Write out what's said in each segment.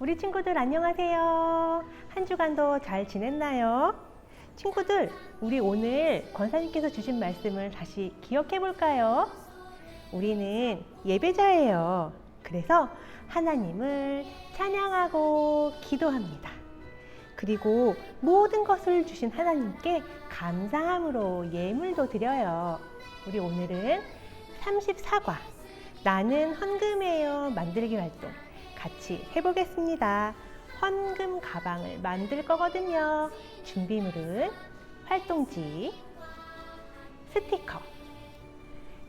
우리 친구들 안녕하세요. 한 주간도 잘 지냈나요? 친구들, 우리 오늘 권사님께서 주신 말씀을 다시 기억해 볼까요? 우리는 예배자예요. 그래서 하나님을 찬양하고 기도합니다. 그리고 모든 것을 주신 하나님께 감사함으로 예물도 드려요. 우리 오늘은 34과 나는 헌금해요 만들기 활동 같이 해보겠습니다. 헌금 가방을 만들 거거든요. 준비물은 활동지, 스티커,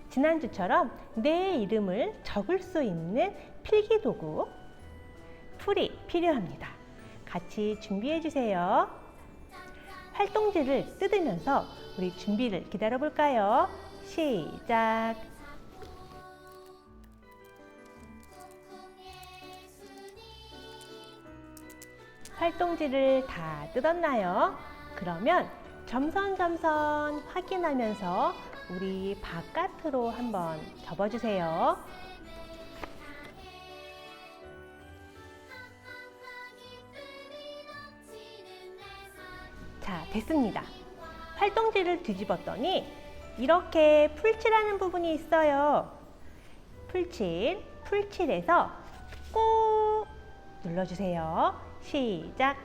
지난주처럼 내 이름을 적을 수 있는 필기 도구, 풀이 필요합니다. 같이 준비해 주세요. 활동지를 뜯으면서 우리 준비를 기다려 볼까요? 시작. 활동지를 다 뜯었나요? 그러면 점선점선 확인하면서 우리 바깥으로 한번 접어주세요. 자, 됐습니다. 활동지를 뒤집었더니 이렇게 풀칠하는 부분이 있어요. 풀칠, 풀칠에서 꾹 눌러주세요. 시작.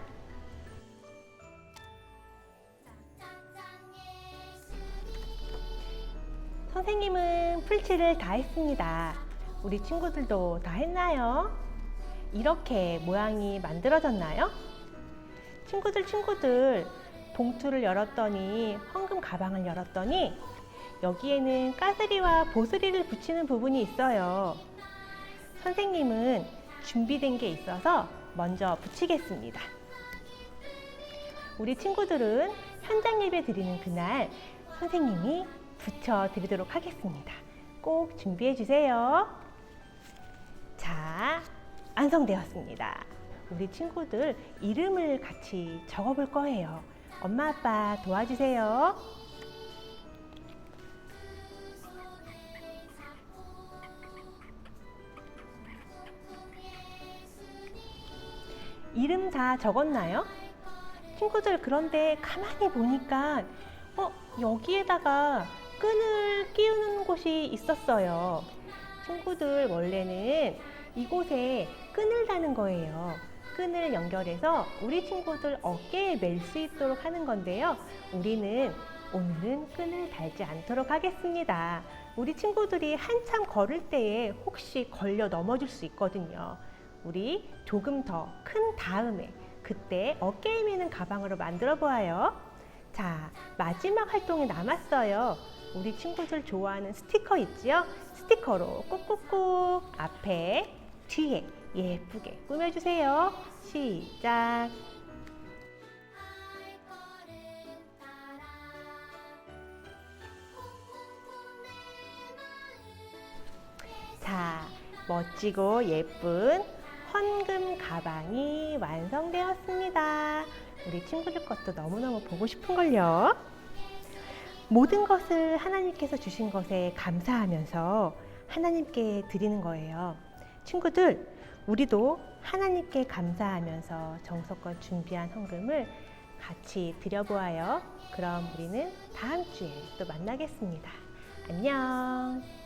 선생님은 풀칠을 다 했습니다. 우리 친구들도 다 했나요? 이렇게 모양이 만들어졌나요? 친구들, 친구들, 봉투를 열었더니, 헌금 가방을 열었더니, 여기에는 까스리와 보스리를 붙이는 부분이 있어요. 선생님은 준비된 게 있어서 먼저 붙이겠습니다. 우리 친구들은 현장 예배 드리는 그날 선생님이 붙여 드리도록 하겠습니다. 꼭 준비해 주세요. 자, 완성되었습니다. 우리 친구들 이름을 같이 적어 볼 거예요. 엄마, 아빠 도와주세요. 이름 다 적었나요? 친구들 그런데 가만히 보니까 어 여기에다가 끈을 끼우는 곳이 있었어요. 친구들 원래는 이곳에 끈을 다는 거예요. 끈을 연결해서 우리 친구들 어깨에 멜 수 있도록 하는 건데요. 우리는 오늘은 끈을 달지 않도록 하겠습니다. 우리 친구들이 한참 걸을 때에 혹시 걸려 넘어질 수 있거든요. 우리 조금 더 큰 다음에 그때 어깨에 매는 가방으로 만들어 보아요. 자, 마지막 활동이 남았어요. 우리 친구들 좋아하는 스티커 있지요? 스티커로 꾹꾹꾹 앞에 뒤에 예쁘게 꾸며주세요. 시작. 자, 멋지고 예쁜 헌금 가방이 완성되었습니다. 우리 친구들 것도 너무너무 보고 싶은걸요. 모든 것을 하나님께서 주신 것에 감사하면서 하나님께 드리는 거예요. 친구들, 우리도 하나님께 감사하면서 정성껏 준비한 헌금을 같이 드려보아요. 그럼 우리는 다음 주에 또 만나겠습니다. 안녕.